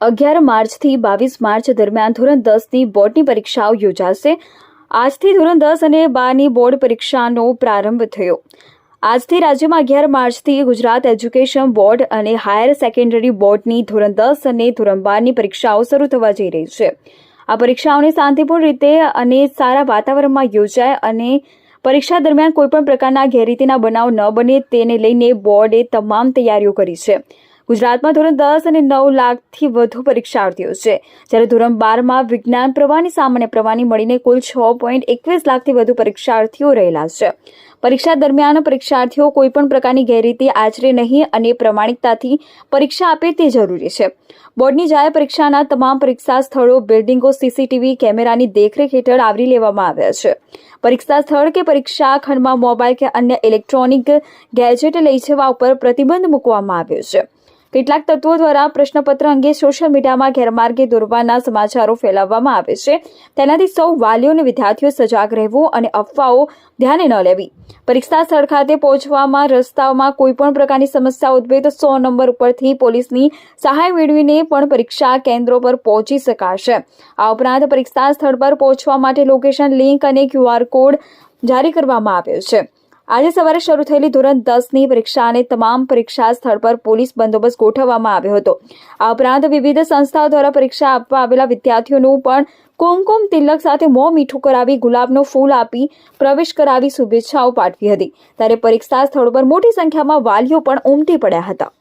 અગિયાર માર્ચથી બાવીસ માર્ચ દરમિયાન ધોરણ દસની બોર્ડની પરીક્ષાઓ યોજાશે. આજથી ધોરણ દસ અને બારની બોર્ડ પરીક્ષાનો પ્રારંભ થયો. આજથી રાજ્યમાં અગિયાર માર્ચથી ગુજરાત એજ્યુકેશન બોર્ડ અને હાયર સેકન્ડરી બોર્ડની ધોરણ દસ અને ધોરણ બારની પરીક્ષાઓ શરૂ થવા જઈ રહી છે. આ પરીક્ષાઓને શાંતિપૂર્ણ રીતે અને સારા વાતાવરણમાં યોજાય અને પરીક્ષા દરમિયાન કોઈપણ પ્રકારના ગેરરીતિના બનાવ ન બને તેને લઈને બોર્ડે તમામ તૈયારીઓ કરી છે. ગુજરાતમાં ધોરણ દસ અને નવ લાખથી વધુ પરીક્ષાર્થીઓ છે. જ્યારે ધોરણ બારમાં વિજ્ઞાન પ્રવાહની સામાન્ય પ્રવાહની મળીને કુલ છ પોઈન્ટ એકવીસ લાખથી વધુ પરીક્ષાર્થીઓ રહેલા છે. પરીક્ષા દરમિયાન પરીક્ષાર્થીઓ કોઈપણ પ્રકારની ગેરરીતિ આચરે નહીં અને પ્રમાણિકતાથી પરીક્ષા આપે તે જરૂરી છે. બોર્ડની જાહેર પરીક્ષાના તમામ પરીક્ષા સ્થળો, બિલ્ડિંગો, સીસીટીવી કેમેરાની દેખરેખ હેઠળ આવરી લેવામાં આવ્યા છે. પરીક્ષા સ્થળ કે પરીક્ષા ખંડમાં મોબાઈલ કે અન્ય ઇલેક્ટ્રોનિક ગેજેટ લઈ જવા ઉપર પ્રતિબંધ મૂકવામાં આવ્યો છે. કેટલાક તત્વો દ્વારા પ્રશ્નપત્ર અંગે સોશિયલ મીડિયામાં ગેરમાર્ગે દોરવાના સમાચારો ફેલાવવામાં આવે છે. તેનાથી સૌ વાલીઓ અને વિદ્યાર્થીઓ સજાગ રહેવું અને અફવાઓ ધ્યાને ન લેવી. પરીક્ષા સ્થળ ખાતે પહોંચવામાં, રસ્તાઓમાં કોઈ પણ પ્રકારની સમસ્યા ઉદ્ભવે તો સો નંબર ઉપરથી પોલીસની સહાય મેળવીને પણ પરીક્ષા કેન્દ્રો પર પહોંચી શકાશે. આ ઉપરાંત પરીક્ષા સ્થળ પર પહોંચવા માટે લોકેશન લિંક અને ક્યુઆર કોડ જારી કરવામાં આવ્યો છે. આજે સવારે શરૂ થયેલી ધોરણ દસની પરીક્ષાને તમામ પરીક્ષા સ્થળ પર પોલીસ બંદોબસ્ત ગોઠવવામાં આવ્યો હતો. આ ઉપરાંત વિવિધ સંસ્થાઓ દ્વારા પરીક્ષા આપવા આવેલા વિદ્યાર્થીઓનું પણ કુમકુમ તિલક સાથે મોં મીઠું કરાવી ગુલાબનું ફૂલ આપી પ્રવેશ કરાવી શુભેચ્છાઓ પાઠવી હતી. ત્યારે પરીક્ષા સ્થળો પર મોટી સંખ્યામાં વાલીઓ પણ ઉમટી પડ્યા હતા.